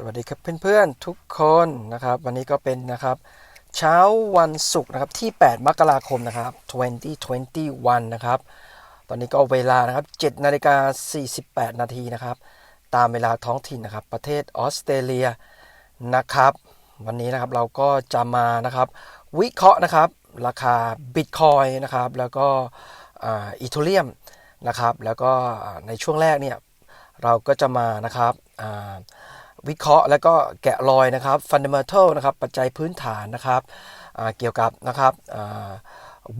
สวัสดีครับเพื่อนๆทุกคนนะครับ วันนี้ก็เป็นนะครับ เช้าวันศุกร์นะครับที่ 8 มกราคมนะครับ 2021 นะครับ ตอนนี้ก็เวลานะครับ7นาฬิกา48 นาทีนะครับ ตามเวลาท้องถิ่นนะครับ ประเทศออสเตรเลียนะครับ วันนี้นะครับเราก็จะมานะครับ วิเคราะห์นะครับ ราคาบิตคอยนะครับ แล้วก็อีทูเรียมนะครับ แล้วก็ในช่วงแรกเนี่ยเราก็จะมานะครับอ่า วิเคราะห์แล้วก็แกะรอยนะครับ fundamental นะครับปัจจัยพื้นฐานนะครับเกี่ยวกับนะครับ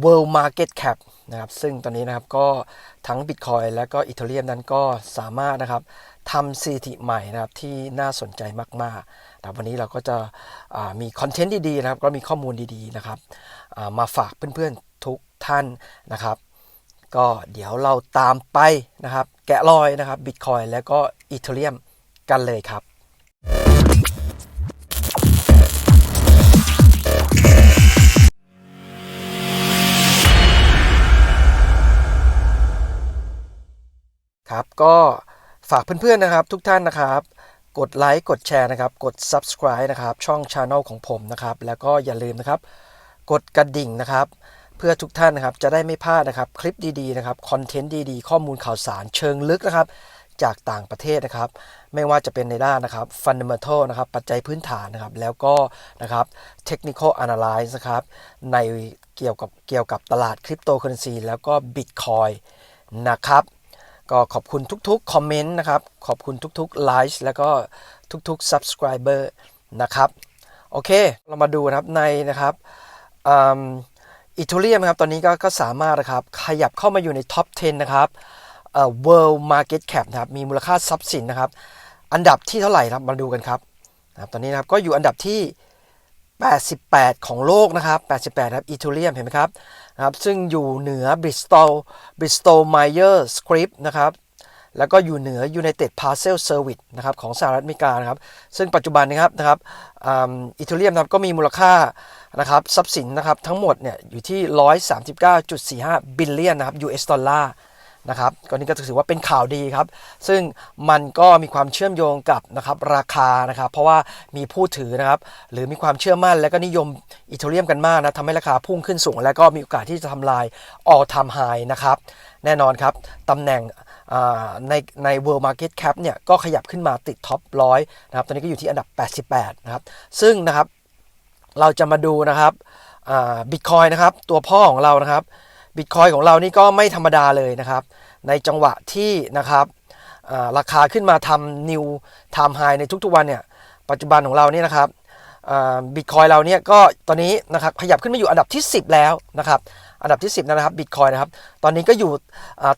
world market cap นะครับซึ่งตอนนี้นะครับก็ทั้ง Bitcoin และก็ Ethereum นั้นก็สามารถนะครับทำสถิติใหม่นะครับที่น่าสนใจมากๆนะครับวันนี้เราก็จะมีคอนเทนต์ดีๆนะครับก็มีข้อมูลดีๆนะครับมาฝากเพื่อนๆทุกท่านนะครับ ก็เดี๋ยวเราตามไปนะครับ แกะรอยนะครับบิตคอยแล้วก็อีเทเรียมกันเลยครับ ครับ ก็ฝากเพื่อนๆนะครับ ทุกท่านนะครับ กดไลค์กดแชร์นะครับ กด subscribe นะครับ ช่อง Channel ของผมนะครับ แล้วก็อย่าลืมนะครับ กดกระดิ่งนะครับ เพื่อทุกท่านนะครับจะได้ไม่พลาดนะครับคลิปดีๆนะครับคอนเทนต์ดีๆ ข้อมูลข่าวสารเชิงลึกนะครับ จากต่างประเทศนะครับ ไม่ว่าจะเป็นในด้านนะครับ fundamental นะครับปัจจัยพื้นฐานนะครับ แล้วก็นะครับ technical analysis นะครับในเกี่ยวกับเกี่ยวกับตลาดคริปโตเคอเรนซีแล้วก็ bitcoin นะครับ ก็ขอบคุณทุกๆคอมเมนต์นะครับ ขอบคุณทุกๆไลค์แล้วก็ทุกๆ subscriber นะครับ โอเค เรามาดูนะครับในนะครับอีทูเรียมครับ ตอนนี้ก็ก็สามารถนะครับ ขยับเข้ามาอยู่ในท็อป 10 นะครับเอ่อ world market cap นะครับ มีมูลค่าทรัพย์สินนะครับ อันดับที่เท่าไหร่ครับ มาดูกันครับนะครับ ตอนนี้นะครับ ก็อยู่อันดับที่ 88 ของโลกนะครับ 88 ครับอีทูเรียมเห็นไหมครับนะครับ ซึ่งอยู่เหนือ Bristol Bristol Myers Squibb นะครับ แล้วก็อยู่เหนือ United Parcel Service นะครับของสหรัฐอเมริกานะครับ ซึ่งปัจจุบันนะครับนะครับอีทูเรียมนะครับก็มีมูลค่านะครับทรัพย์สินนะครับทั้งหมดเนี่ยอยู่ที่ 139.45 บิลเลียนนะครับ US ดอลลาร์ นะครับก็นี่ก็ถือว่าเป็นข่าวดีครับ ซึ่งมันก็มีความเชื่อมโยงกับนะครับราคานะครับ เพราะว่ามีผู้ถือนะครับ หรือมีความเชื่อมั่นและก็นิยมอีเทเรียมกันมากนะทำให้ราคาพุ่งขึ้นสูง และก็มีโอกาสที่จะทำลาย all time high นะครับ แน่นอนครับตำแหน่งในใน world market cap เนี่ยก็ขยับขึ้นมาติดท็อปร้อยนะครับ ตอนนี้ก็อยู่ที่อันดับ 88 นะครับ ซึ่งนะครับเราจะมาดูนะครับบิตคอยนะครับตัวพ่อของเรานะครับ บิตคอยของเรานี่ก็ไม่ธรรมดาเลยนะครับ ในจังหวะที่นะครับราคาขึ้นมาทำนิวทำไฮในทุกๆวันเนี่ยปัจจุบันของเราเนี่ยนะครับบิตคอยเราเนี่ยก็ตอนนี้นะครับขยับขึ้นมาอยู่อันดับที่ 10 แล้วนะครับ อันดับที่ 10นะครับบิตคอยนะครับ ตอนนี้ก็อยู่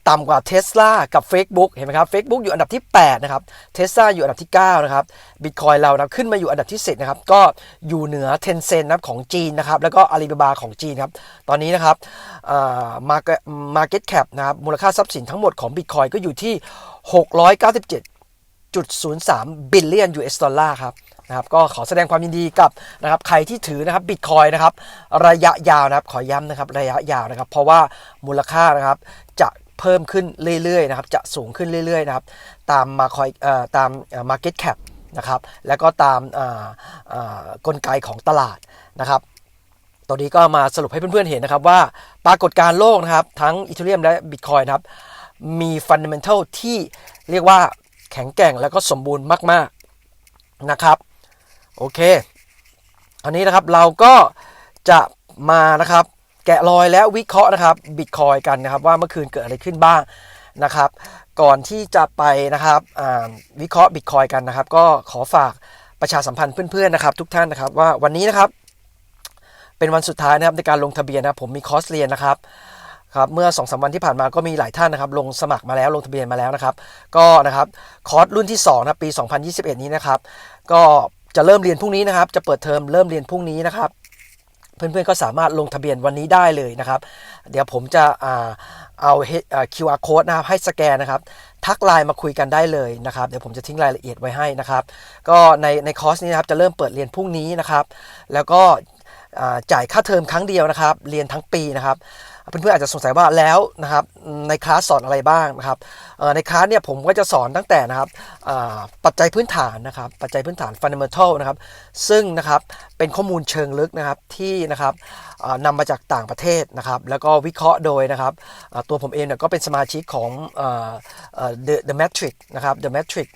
ต่ำกว่าเท s l a กับ Facebook เห็นไหมครับ Facebook อยู่อันดับที่ 8 นะครับเท s l a อยู่อันดับที่ 9 นะครับบิตคอยเรานะขึ้นมาอยู่อันดับที่ 10 นะครับ ก็อยู่เหนือ Tencent นะครับของจีนนะครับ แล้วก็ Alibaba ของจีนครับ ตอนนี้นะครับ Market Cap นะครับ มูลค่าทรัพย์สินทั้งหมดของบิตคอยก็อยู่ที่ 697.03บิลเลียน US ดอลลาร์ครับ นะครับก็ขอแสดงความยินดีกับนะครับใครที่ถือนะครับบิตคอยนะครับระยะยาวนะครับขอย้ำนะครับระยะยาวนะครับ เพราะว่ามูลค่านะครับจะเพิ่มขึ้นเรื่อยๆนะครับจะสูงขึ้นเรื่อยๆนะครับตามมาคอยเอ่อตาม Market Cap นะครับแล้วก็ตามกลไกของตลาดนะครับตอนนี้ก็มาสรุปให้เพื่อนๆเห็นนะครับว่าปรากฏการณ์โลกนะครับทั้งอีเทเรียมและบิตคอยนะครับมีฟันเดเมนทัลที่เรียกว่าแข็งแกร่งแล้วก็สมบูรณ์มากๆนะครับ โอเค อันนี้นะครับเราก็จะมานะครับ แกะรอยและวิเคราะห์นะครับบิตคอยกันนะครับ ว่าเมื่อคืนเกิดอะไรขึ้นบ้างนะครับ ก่อนที่จะไปนะครับวิเคราะห์บิตคอยกันนะครับ ก็ขอฝากประชาสัมพันธ์เพื่อนๆนะครับ ทุกท่านนะครับว่าวันนี้นะครับ เป็นวันสุดท้ายนะครับในการลงทะเบียนนะผมมีคอร์สเรียนนะครับครับเมื่อ2อสวันที่ผ่านมาก็มีหลายท่านนะครับลงสมัครมาแล้วลงทะเบียนมาแล้วนะครับ ก็นะครับคอร์สรุ่นที่2นะปี 2021 นี้นะครับ ก็ จะเริ่มเรียนพรุ่งนี้นะครับ จะเปิดเทอมเริ่มเรียนพรุ่งนี้นะครับ เพื่อนๆก็สามารถลงทะเบียนวันนี้ได้เลยนะครับ เดี๋ยวผมจะเอา QR code นะครับให้สแกนนะครับ ทักไลน์มาคุยกันได้เลยนะครับ เดี๋ยวผมจะทิ้งรายละเอียดไว้ให้นะครับ ก็ในในคอร์สนี้นะครับจะเริ่มเปิดเรียนพรุ่งนี้นะครับ แล้วก็จ่ายค่าเทอมครั้งเดียวนะครับ เรียนทั้งปีนะครับ เพื่อนๆอาจจะสงสัยว่าแล้วนะครับในคลาสสอนอะไรบ้างนะครับในคลาสเนี่ยผมก็จะสอนตั้งแต่นะครับปัจจัยพื้นฐานนะครับปัจจัยพื้นฐาน fundamental นะครับซึ่งนะครับเป็นข้อมูลเชิงลึกนะครับที่นะครับนำมาจากต่างประเทศนะครับแล้วก็วิเคราะห์โดยนะครับตัวผมเองเนี่ยก็เป็นสมาชิกของ The The Matrix นะครับ The metric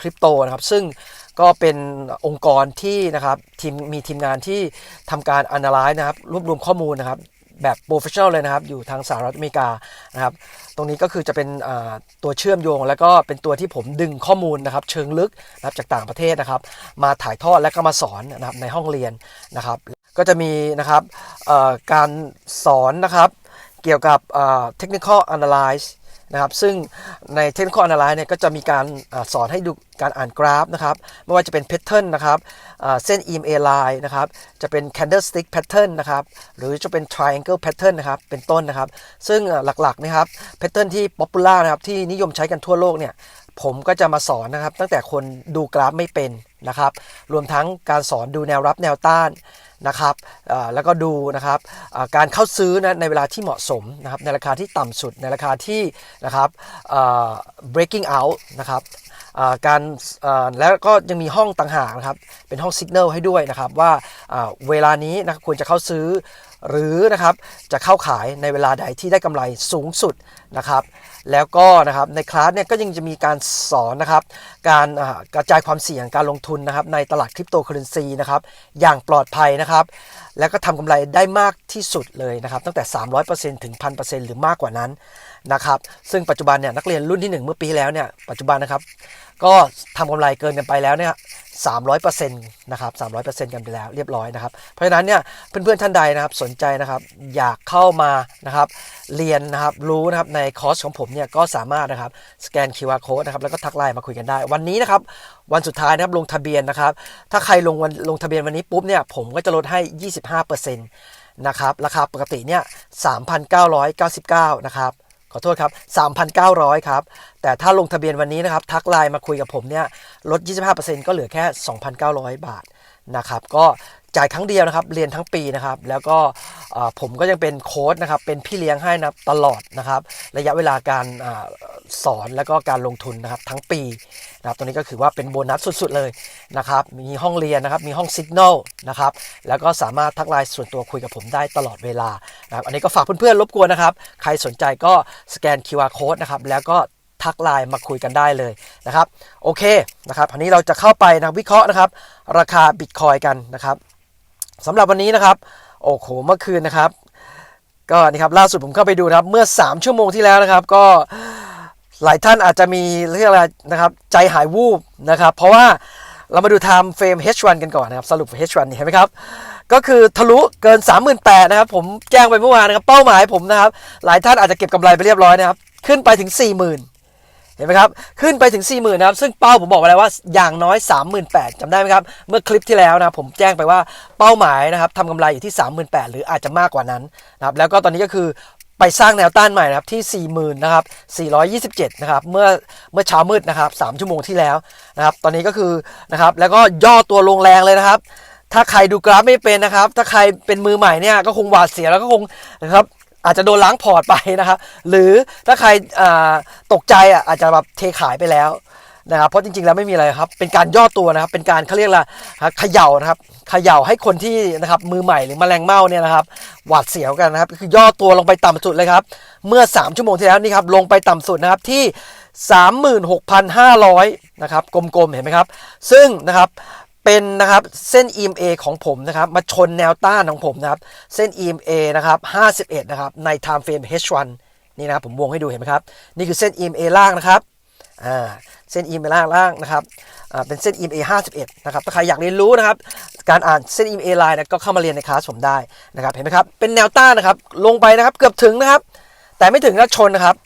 Crypto นะครับซึ่งก็เป็นองค์กรที่นะครับทีมมีทีมงานที่ทำการ analyze นะครับรวบรวมข้อมูลนะครับ แบบโปรเฟชชั่นอลเลยนะครับ อยู่ทางสหรัฐอเมริกานะครับ ตรงนี้ก็คือจะเป็นตัวเชื่อมโยง แล้วก็เป็นตัวที่ผมดึงข้อมูลนะครับ เชิงลึกนะครับจากต่างประเทศนะครับ มาถ่ายทอดและก็มาสอนนะครับในห้องเรียนนะครับ ก็จะมีนะครับการสอนนะครับ เกี่ยวกับเอ่อ technical analyze นะครับซึ่งใน technical analyze เนี่ยก็จะมีการอสอนให้ดูการอ่านกราฟนะครับไม่ว่าจะเป็น pattern นนะครับเส้น EMA line นะครับจะเป็น candlestick pattern นะครับหรือจะเป็น triangle pattern นะครับเป็นต้นนะครับ ซึ่งหลักๆนะครับ pattern ที่ popular นะครับที่นิยมใช้กันทั่วโลกเนี่ยผมก็จะมาสอนนะครับตั้งแต่คนดูกราฟไม่เป็น นะครับ รวมทั้งการสอนดูแนวรับแนวต้านนะครับแล้วก็ดูนะครับการเข้าซื้อนะในเวลาที่เหมาะสมนะครับในราคาที่ต่ำสุดในราคาที่นะครับ breaking out นะครับการแล้วก็ยังมีห้องต่างหากนะครับเป็นห้อง signal ให้ด้วยนะครับว่าอ่าเวลานี้นะควรจะเข้าซื้อหรือนะครับจะเข้าขายในเวลาใดที่ได้กำไรสูงสุดนะครับ แล้วก็นะครับในคลาสเนี่ยก็ยังจะมีการสอนนะครับการกระจายความเสี่ยงการลงทุนนะครับในตลาดคริปโตเคอเรนซีนะครับอย่างปลอดภัยนะครับแล้วก็ทำกำไรได้มากที่สุดเลยนะครับตั้งแต่ 300%ถึง 1,000%หรือมากกว่านั้นนะครับซึ่งปัจจุบันเนี่ยนักเรียนรุ่นที่ 1 เมื่อปีแล้วเนี่ยปัจจุบันนะครับก็ทำกำไรเกินกันไปแล้วเนี่ย 300%นะครับ300%กันไปแล้วเรียบร้อยนะครับ เพราะฉะนั้นเนี่ยเพื่อนๆท่านใดนะครับสนใจนะครับอยากเข้ามานะครับเรียนนะครับรู้นะครับในคอร์สของผมเนี่ยก็สามารถนะครับสแกน QR code นะครับแล้วก็ทักไลน์มาคุยกันได้ วันนี้นะครับวันสุดท้ายนะครับลงทะเบียนนะครับ ถ้าใครลงวันลงทะเบียนวันนี้ปุ๊บเนี่ยผมก็จะลดให้ 25%นะครับราคาปกติเนี่ย3,999 นะครับขอโทษครับ 3,900 ครับ แต่ถ้าลงทะเบียนวันนี้นะครับ ทักไลน์มาคุยกับผมเนี่ยลด 25%ก็เหลือแค่ 2,900 บาทนะครับ ก็จ่ายครั้งเดียวนะครับ เรียนทั้งปีนะครับ แล้วก็ผมก็ยังเป็นโค้ดนะครับ เป็นพี่เลี้ยงให้นะตลอดนะครับ ระยะเวลาการอสอนแล้วก็การลงทุนนะครับทั้งปีนะครับตัวนี้ก็คือว่าเป็นโบนัสสุดๆเลยนะครับ มีห้องเรียนนะครับ มีห้องสิกน l นะครับ แล้วก็สามารถทักไลน์ส่วนตัวคุยกับผมได้ตลอดเวลานะครับ อันนี้ก็ฝากเพื่อนๆรบกวนนะครับ ใครสนใจก็สแกน QR code นะครับ แล้วก็ ทักไลน์มาคุยกันได้เลยนะครับโอเคนะครับอันนี้เราจะเข้าไปนะวิเคราะห์นะครับ ราคาบิตคอยกันนะครับสำหรับวันนี้นะครับโอ้โหเมื่อคืนนะครับ ก็นี่ครับล่าสุดผมเข้าไปดูนะครับเมื่อ 3 ชั่วโมงที่แล้วนะครับ ก็หลายท่านอาจจะมีเรียกอะไรนะครับใจหายวูบนะครับ เพราะว่าเรามาดู time frame H1 กันก่อนนะครับสรุป H1 นี่เห็นไหมครับ ก็คือทะลุเกิน 38,000นะครับผมแจ้งไปเมื่อวานนะครับเป้าหมายผมนะครับ หลายท่านอาจจะเก็บกำไรไปเรียบร้อยนะครับ ขึ้นไปถึง 40,000 เห็นไหมครับ ขึ้นไปถึง 40,000นะครับ ซึ่งเป้าผมบอกไปแล้วว่าอย่างน้อย 38,000จำได้ไหมครับ เมื่อคลิปที่แล้วนะผมแจ้งไปว่าเป้าหมายนะครับทำกำไรอยู่ที่ 38,000 หรืออาจจะมากกว่านั้นนะครับแล้วก็ตอนนี้ก็คือไปสร้างแนวต้านใหม่นะครับที่ 40,000นะครับ427นะครับเมื่อเมื่อเช้ามืดนะครับ3ชั่วโมงที่แล้วนะครับตอนนี้ก็คือนะครับแล้วก็ย่อตัวลงแรงเลยนะครับถ้าใครดูกราฟไม่เป็นนะครับ ถ้าใครเป็นมือใหม่เนี่ยก็คงหวาดเสียแล้วก็คงนะครับ อาจจะโดนล้างพอร์ตไปนะครับ หรือถ้าใครตกใจอะอาจจะแบบเทขายไปแล้วนะครับเพราะจริงๆแล้วไม่มีอะไรครับ เป็นการย่อตัวนะครับ เป็นการเขาเรียกอะไรเขย่านะครับเขย่าให้คนที่นะครับมือใหม่หรือแมลงเม่าเนี่ยนะครับ หวาดเสียวกันนะครับ คือย่อตัวลงไปต่ำสุดเลยครับ เมื่อ 3 ชั่วโมงที่แล้วนี่ครับลงไปต่ำสุดนะครับที่ 36,500 นะครับกลมๆเห็นไหมครับ ซึ่งนะครับ เป็นนะครับเส้น EMA ของผมนะครับมาชนแนวต้านของผมนะครับเส้น EMA นะครับ51นะครับใน time frame H1 นี่นะครับผมวงให้ดูเห็นไหมครับนี่คือเส้น EMA ล่างนะครับอ่าเส้น EMA ล่างล่างนะครับอ่าเป็นเส้น EMA 51นะครับถ้าใครอยากเรียนรู้นะครับการอ่านเส้น EMA line นะก็เข้ามาเรียนในคลาสผมได้นะครับเห็นไหมครับเป็นแนวต้านนะครับลงไปนะครับเกือบถึงนะครับแต่ไม่ถึงนะชนนะครับ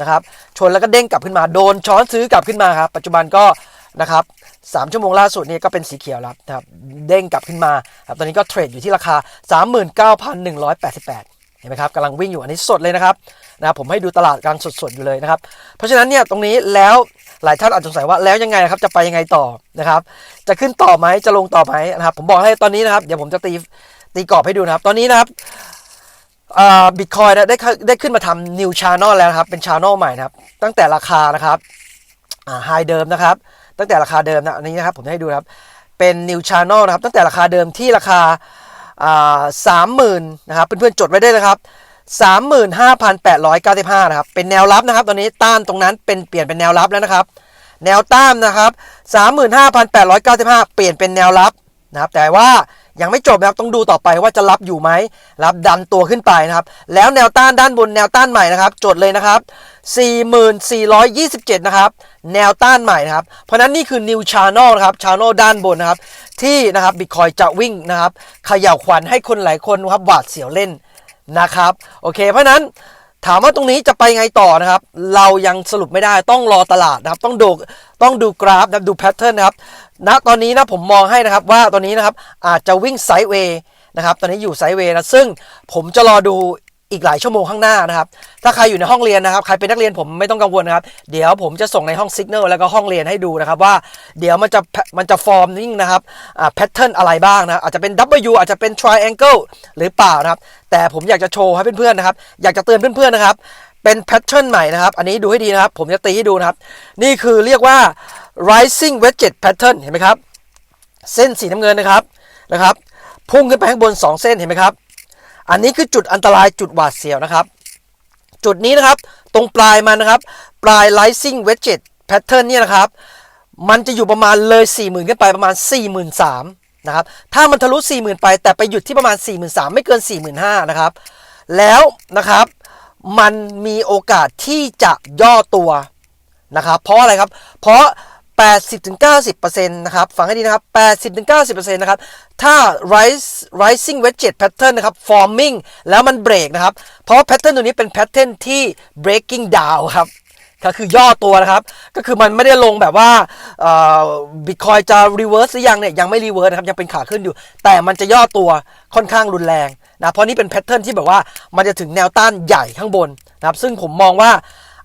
นะครับชนแล้วก็เด้งกลับขึ้นมาโดนช้อนซื้อกลับขึ้นมาครับปัจจุบันก็นะครับ สามชั่วโมงล่าสุดนี่ก็เป็นสีเขียวแล้วนะครับเด้งกลับขึ้นมาครับตอนนี้ก็เทรดอยู่ที่ราคา 39,188เห็นไหมครับกำลังวิ่งอยู่อันนี้สดเลยนะครับนะบผมให้ดูตลาดกลางสดๆอยู่เลยนะครับ เพราะฉะนั้นเนี่ยตรงนี้แล้วหลายท่านอาจจะสงสัยว่าแล้วยังไงนะครับจะไปยังไงต่อนะครับ จะขึ้นต่อไหมจะลงต่อไหมนะครับ ผมบอกให้ตอนนี้นะครับเดี๋ยวผมจะตีตีกรอบให้ดูนะครับ ตอนนี้นะครับบิตคอยน์ได้ได้ขึ้นมาทำ new channel แล้วนะครับเป็น channel ใหม่นะครับ ตั้งแต่ราคานะครับไฮเดิมนะครับ ตั้งแต่ราคาเดิมนะอันนี้นะครับผมให้ดูครับ เป็น new channel นะครับตั้งแต่ราคาเดิมที่ราคาสามหมื่นนะครับเพื่อนๆจดไว้ได้เลยครับ35,895 นะครับ เป็นแนวรับนะครับ ตอนนี้ต้านตรงนั้นเป็นเปลี่ยนเป็นแนวรับแล้วนะครับ แนวต้านนะครับ 35,895 เปลี่ยนเป็นแนวรับนะครับ แต่ว่ายังไม่จบนะครับ ต้องดูต่อไปว่าจะรับอยู่ไหม รับดันตัวขึ้นไปนะครับ แล้วแนวต้านด้านบนแนวต้านใหม่นะครับ จดเลยนะครับ 4427 นะครับ แนวต้านใหม่นะครับ เพราะนั้นนี่คือ new channel นะครับ channel ด้านบนนะครับ ที่นะครับบิตคอยจะวิ่งนะครับเขย่าวขวัญให้คนหลายคนนะครับหวาดเสียวเล่นนะครับ โอเค เพราะนั้นถามว่าตรงนี้จะไปไงต่อนะครับ เรายังสรุปไม่ได้ต้องรอตลาดนะครับ ต้องดูต้องดูกราฟนะดูแพทเทิร์นนะครับณตอนนี้นะผมมองให้นะครับว่าตอนนี้นะครับอาจจะวิ่งไซด์เวย์นะครับ ตอนนี้อยู่ไซด์เวย์นะซึ่งผมจะรอดู อีกหลายชั่วโมงข้างหน้านะครับ ถ้าใครอยู่ในห้องเรียนนะครับ ใครเป็นนักเรียนผมไม่ต้องกังวลนะครับ เดี๋ยวผมจะส่งในห้องซิกเนลแล้วก็ห้องเรียนให้ดูนะครับว่า เดี๋ยวมันจะมันจะฟอร์มนิ่งนะครับอ่าแพทเทิร์นอะไรบ้างนะ อาจจะเป็น W อาจจะเป็น triangle หรือเปล่านะครับ แต่ผมอยากจะโชว์ให้เพื่อนๆนะครับ อยากจะเตือนเพื่อนๆนะครับ เป็นแพทเทิร์นใหม่นะครับ อันนี้ดูให้ดีนะครับ ผมจะตีให้ดูนะครับ นี่คือเรียกว่า rising wedge pattern เห็นไหมครับ เส้นสีน้ำเงินนะครับ นะครับ พุ่งขึ้นไปข้างบน 2 เส้นเห็นไหมครับ อันนี้คือจุดอันตรายจุดหวาดเสียวนะครับ จุดนี้นะครับตรงปลายมันนะครับ ปลาย rising wedge pattern เนี่ยนะครับ มันจะอยู่ประมาณเลย 40,000 ขึ้นไปประมาณ 43,000นะครับถ้ามันทะลุ 40,000 ไป แต่ไปหยุดที่ประมาณ 43,000 ไม่เกิน 45,000นะครับแล้วนะครับมันมีโอกาสที่จะย่อตัวนะครับ เพราะอะไรครับ เพราะ 80-90%นะครับ ฟังให้ดีนะครับ 80-90%นะครับ ถ้า rise rising wedge pattern นะครับ forming แล้วมันเบรกนะครับ เพราะ pattern ตัวนี้เป็น pattern ที่ breaking down ครับก็คือย่อตัวนะครับ ก็คือมันไม่ได้ลงแบบว่าบิตคอยจะรีเวิร์สหรือยังเนี่ยยังไม่รีเวิร์สนะครับ ยังเป็นขาขึ้นอยู่ แต่มันจะย่อตัวค่อนข้างรุนแรงนะเพราะนี่เป็นแพทเทิร์นที่แบบว่ามันจะถึงแนวต้านใหญ่ข้างบนนะครับ ซึ่งผมมองว่า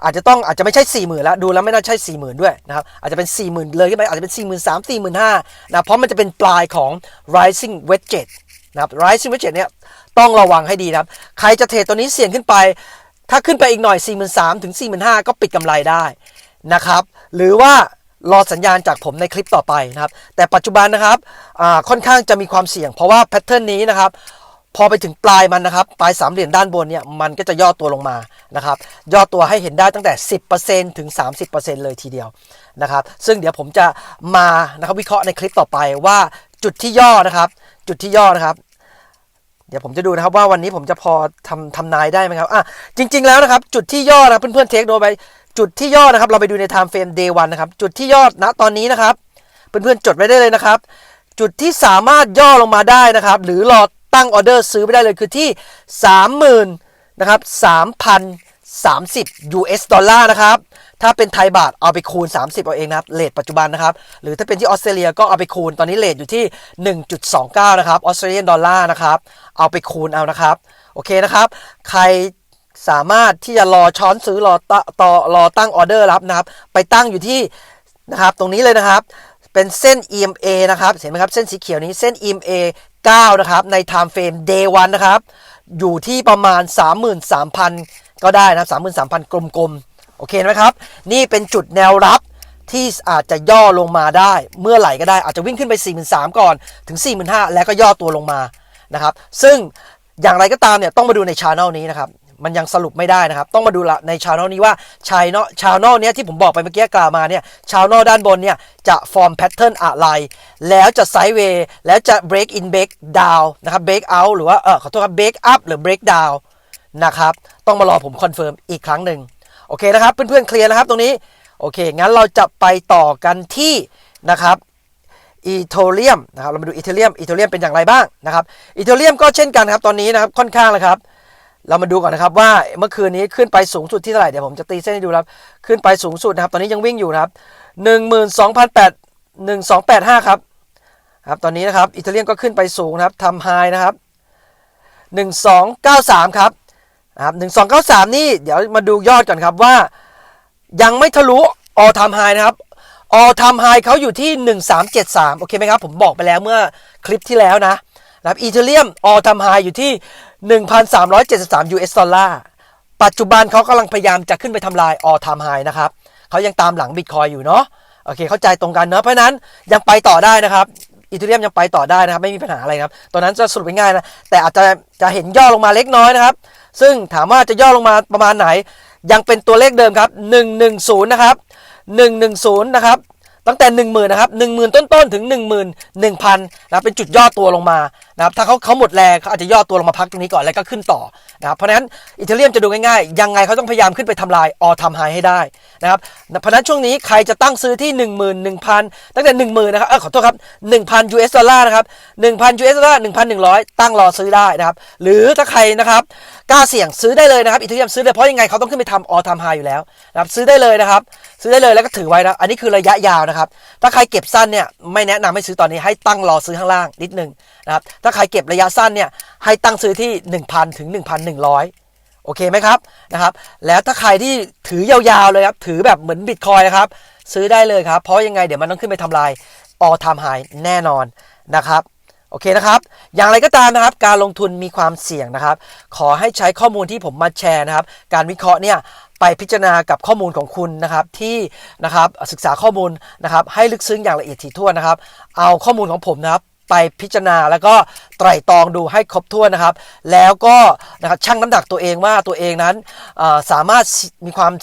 อาจจะต้องอาจจะไม่ใช่4 0,000แล้วดูแล้วไม่น่าใช่4 0,000ด้วยนะครับอาจจะเป็น4 0,000เลยขึ้นไปอาจจะเป็น4 3 0 0 0 4 5 0 0 0นะเพราะมันจะเป็นปลายของ rising wedge นะครับ rising wedge เนี่ยต้องระวังให้ดีนะครับ ใครจะเทรดตัวนี้เสี่ยงขึ้นไป ถ้าขึ้นไปอีกหน่อย43,000ถึง45,000ก็ปิดกำไรได้นะครับ หรือว่ารอสัญญาณจากผมในคลิปต่อไปนะครับ แต่ปัจจุบันนะครับค่อนข้างจะมีความเสี่ยง เพราะว่าแพทเทิร์นนี้นะครับ พอไปถึงปลายมันนะครับ ปลายสามเหลี่ยมด้านบนเนี่ยมันก็จะย่อตัวลงมานะครับ ย่อตัวให้เห็นได้ตั้งแต่ 10%ถึง 30%เลยทีเดียวนะครับ ซึ่งเดี๋ยวผมจะมานะครับวิเคราะห์ในคลิปต่อไปว่าจุดที่ย่อนะครับ จุดที่ย่อนะครับ เดี๋ยวผมจะดูนะครับว่าวันนี้ผมจะพอทำทำนายได้ไหมครับอะจริง ๆแล้วนะครับ จุดที่ย่อนะเพื่อนๆเทคโดไปจุดที่ย่อนะครับ เราไปดูใน time frame day 1นะครับ จุดที่ย่อณตอนนี้นะครับ เพื่อนๆจดไว้ได้เลยนะครับ จุดที่สามารถย่อลงมาได้นะครับ หรือรอ ตั้งออเดอร์ซื้อไปได้เลยคือที่ 30,000นะครับ3,030 US ดอลลาร์นะครับ ถ้าเป็นไทยบาทเอาไปคูณ 30 เอาเองนะครับเลทปัจจุบันนะครับ หรือถ้าเป็นที่ออสเตรเลียก็เอาไปคูณตอนนี้เลทอยู่ที่ 1.29 นะครับออสเตรเลียนดอลลาร์นะครับ เอาไปคูณเอานะครับ โอเคนะครับ ใครสามารถที่จะรอช้อนซื้อรอต่อรอตั้งออเดอร์รับนะครับ ไปตั้งอยู่ที่นะครับ ตรงนี้เลยนะครับ เป็นเส้น EMA นะครับ เห็นไหมครับ เส้นสีเขียวนี้เส้น EMA 9 นะครับ ใน time frame day 1นะครับ อยู่ที่ประมาณ 33,000 ก็ได้นะ33,000 กลมๆ โอเคไหมครับ นี่เป็นจุดแนวรับที่อาจจะย่อลงมาได้เมื่อไหร่ก็ได้อาจจะวิ่งขึ้นไป 43,000 ก่อนถึง 45,000 แล้วก็ย่อตัวลงมานะครับ ซึ่งอย่างไรก็ตามเนี่ยต้องมาดูในช anel นี้นะครับ มันยังสรุปไม่ได้นะครับ ต้องมาดูในช anel นี้ว่าชายเนาะช anel เนี้ยที่ผมบอกไปเมื่อกี้กล่าวมาเนี่ยช anel ด้านบนเนี่ยจะฟอร์มแพทเทิร์นอะไร แล้วจะไซด์เวย์แล้วจะ break in break down นะครับ break out หรือว่าเออขอโทษครับ break up หรือ break down นะครับ ต้องมารอผมคอนเฟิร์มอีกครั้งหนึ่งโอเคนะครับ เพื่อนๆเคลียร์นะครับตรงนี้ โอเค งั้นเราจะไปต่อกันที่นะครับอีโทเรียมนะครับเรามาดูอีโทเรียมอีโทเรียมเป็นอย่างไรบ้างนะครับอีโทเรียมก็เช่นกันครับตอนนี้นะครับค่อนข้างเลยครับ เรามาดูก่อนนะครับว่าเมื่อคืนนี้ขึ้นไปสูงสุดที่เท่าไหร่เดี๋ยวผมจะตีเส้นให้ดูครับ ขึ้นไปสูงสุดนะครับ ตอนนี้ยังวิ่งอยู่นะครับหนึ่งหมื่นสองพันแปดหนึ่งสองแปดห้าครับครับตอนนี้นะครับอิตาเลียนก็ขึ้นไปสูงนะครับทำไฮนะครับหนึ่งสองเก้าสามครับนะครับหนึ่งสองเก้าสามนี่เดี๋ยวมาดูยอดก่อนครับว่า ยังไม่ทะลุออทำไฮนะครับออทำไฮเขาอยู่ที่1373โอเคไหมครับผมบอกไปแล้วเมื่อคลิปที่แล้วนะนะครับอีเทเรียมออทำไฮอยู่ที่ 1,373 US ดอลลาร์ ปัจจุบันเขากำลังพยายามจะขึ้นไปทำลาย all time high นะครับ เขายังตามหลังบิตคอยอยู่เนาะ โอเค เข้าใจตรงกันเนอะเพราะนั้นยังไปต่อได้นะครับ อีเทเรียมยังไปต่อได้นะครับ ไม่มีปัญหาอะไรครับ ตอนนั้นจะสรุปง่ายนะ แต่อาจจะจะเห็นย่อลงมาเล็กน้อยนะครับ ซึ่งถามว่าจะย่อลงมาประมาณไหน ยังเป็นตัวเลขเดิมครับ 110 นะครับ 110 นะครับตั้งแต่ 1 0,000นะครับ10,000 ต้นๆ ถึง 11,000นะครับเป็นจุดย่อตัวลงมา นะครับถ้าเขาเขาหมดแรงเขาอาจจะย่อตัวลงมาพักตรงนี้ก่อนแล้วก็ขึ้นต่อ นะครับเพราะฉะนั้นอีเทเรียมจะดูง่ายๆ ยังไงเขาต้องพยายามขึ้นไปทำลายออทำไฮให้ได้นะครับเพราะนั้นช่วงนี้ใครจะตั้งซื้อที่ 11,000 ตั้งแต่ 10,000นะครับเออขอโทษครับ1,000 US ดอลลาร์นะครับ1,000 US ดอลลาร์1,100 ตั้งรอซื้อได้นะครับหรือถ้าใครนะครับกล้าเสี่ยงซื้อได้เลยนะครับอีเทเรียมซื้อเลยเพราะยังไงเขาต้องขึ้นไปทำออทำไฮอยู่แล้วนะครับซื้อได้เลยนะครับซื้อได้เลยแล้วก็ถือไว้นะอันนี้คือระยะยาวนะครับถ้าใครเก็บสั้นเนี่ยไม่แนะนำให้ซื้อตอนนี้ให้ตั้งรอซื้อข้างล่างนิดนึงนะครับถ้าใครเก็บระยะสั้นเนี่ยให้ตั้งซื้อที่ 1,000ถึง1 1,100 โอเคไหมครับนะครับ แล้วถ้าใครที่ถือยาวๆเลยครับ ถือแบบเหมือนบิตคอยนะครับ ซื้อได้เลยครับ เพราะยังไงเดี๋ยวมันต้องขึ้นไปทำลาย all time high แน่นอนนะครับโอเคนะครับ อย่างไรก็ตามนะครับ การลงทุนมีความเสี่ยงนะครับ ขอให้ใช้ข้อมูลที่ผมมาแชร์นะครับ การวิเคราะห์เนี่ยไปพิจารณากับข้อมูลของคุณนะครับที่นะครับศึกษาข้อมูลนะครับให้ลึกซึ้งอย่างละเอียดถี่ถ้วนนะครับ เอาข้อมูลของผมนะครับ ไปพิจารณา แล้วก็ไตร่ตรองดูให้ครบถ้วนนะครับ แล้วก็นะครับชั่งน้ำหนักตัวเองว่าตัวเองนั้นสามารถมีความ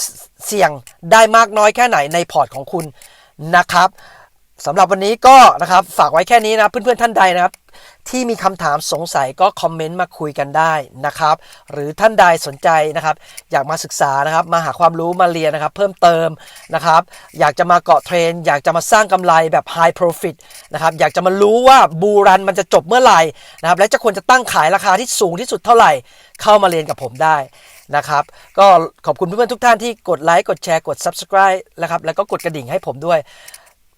เสี่ยงได้มากน้อยแค่ไหนในพอร์ตของคุณนะครับ สำหรับวันนี้ก็นะครับฝากไว้แค่นี้นะเพื่อนๆท่านใดนะครับ ที่มีคำถามสงสัยก็คอมเมนต์มาคุยกันได้นะครับ หรือท่านใดสนใจนะครับ อยากมาศึกษานะครับ มาหาความรู้มาเรียนนะครับ เพิ่มเติมนะครับ อยากจะมาเกาะเทรน อยากจะมาสร้างกำไรแบบ High Profit นะครับ อยากจะมารู้ว่าบูรันมันจะจบเมื่อไหร่นะครับ และจะควรจะตั้งขายราคาที่สูงที่สุดเท่าไหร่ เข้ามาเรียนกับผมได้นะครับก็ขอบคุณเพื่อนๆทุกท่านที่กดไลค์กดแชร์กด Subscribe นะครับแล้วก็กดกระดิ่งให้ผมด้วย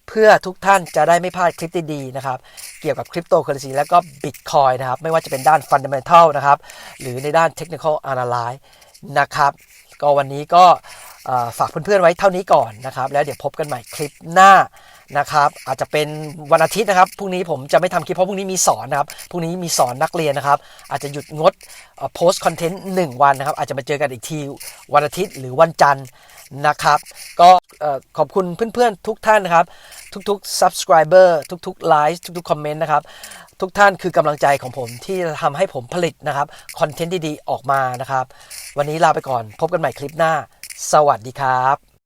เพื่อทุกท่านจะได้ไม่พลาดคลิปดีๆนะครับ เกี่ยวกับคริปโตเคอเรนซีและก็บิตคอยนะครับ ไม่ว่าจะเป็นด้านฟันเดเมนทัลนะครับ หรือในด้านเทคนิคอล a า a า y นะครับ ก็วันนี้ก็ฝากเพื่อนๆไว้เท่านี้ก่อนนะครับ แล้วเดี๋ยวพบกันใหม่คลิปหน้านะครับ อาจจะเป็นวันอาทิตย์นะครับพรุ่งนี้ผมจะไม่ทำคลิปเพราะพรุ่งนี้มีสอนนะครับพรุ่งนี้มีสอนนักเรียนนะครับ อาจจะหยุดงดโพสต์คอนเทนต์หนึ่งวันนะครับ อาจจะมาเจอกันอีกทีวันอาทิตย์หรือวันจันทร์ นะครับ ก็ขอบคุณเพื่อนๆทุกท่านนะครับ ทุกๆ subscriber ทุกๆ like ทุกๆคอมเมนต์นะครับ ทุกท่านคือกำลังใจของผมที่ทำให้ผมผลิตนะครับคอนเทนต์ดีๆ ออกมานะครับ วันนี้ลาไปก่อนพบกันใหม่คลิปหน้า สวัสดีครับ